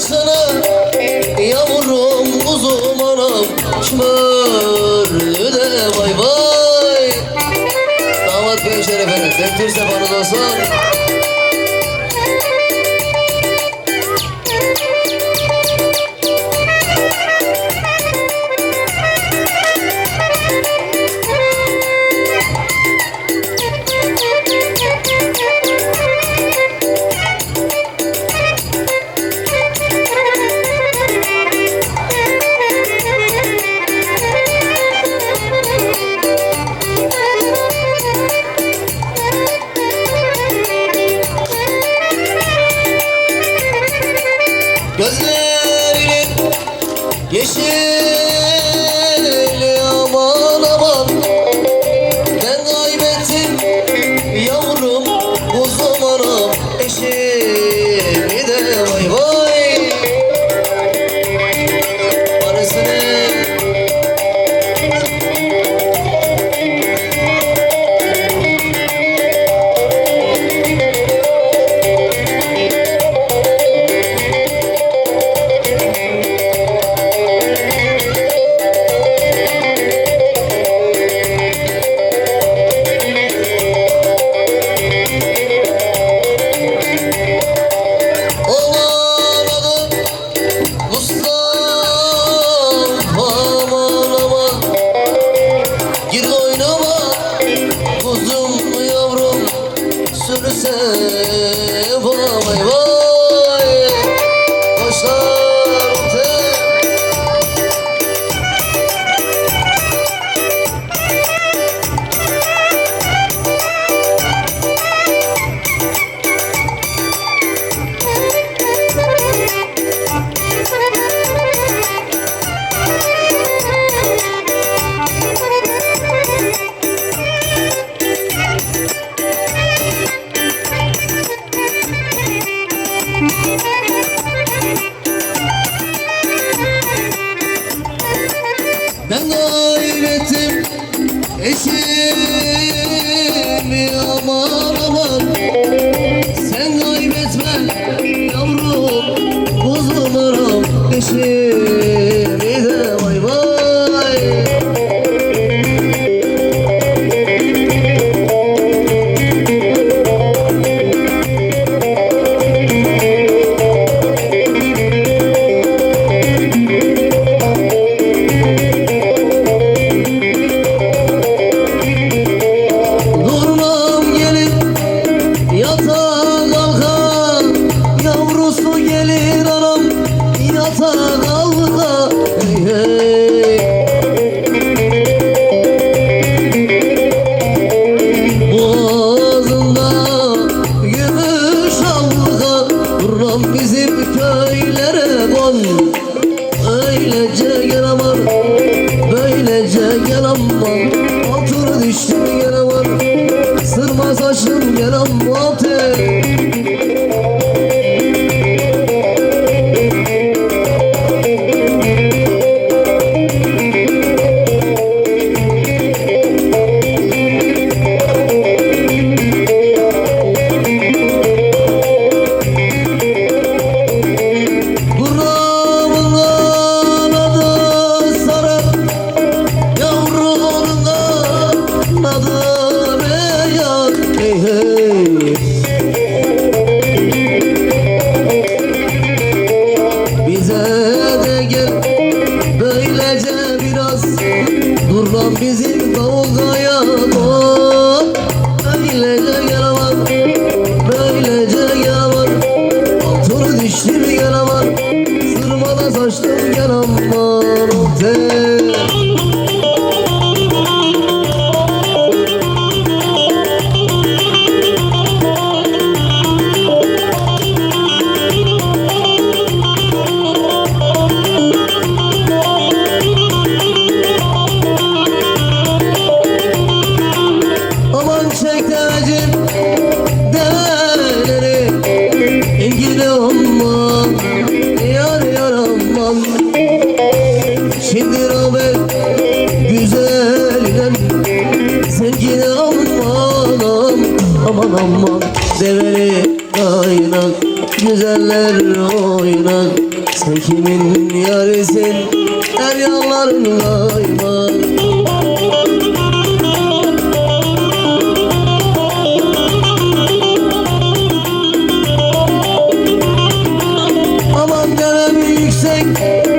versene Yavrum kuzum anam Şmörlü de vay vay Damat Bey şerefine Dentirse bana dostlar 也是 Git oynama kuzum yavrum sürsen Ben hayretim eşimi aman aman. Sen kaybetme yavrum bozulurum eşim. Uslu gelir anam Yatağa kaldı hey hey gözleri kaynak Güzeller oynak. Sen kimin yarisin Her yanların kaynak Aman derem yüksek.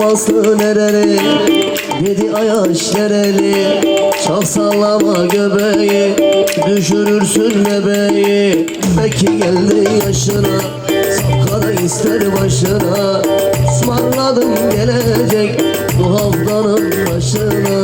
Sordum aslı nereli? Dedi ayaş nereli? Çok sallama göbeği Düşürürsün bebeği. Belki geldi yaşına Sapkara ister başına. Ismarladım gelecek Bu haftanın başına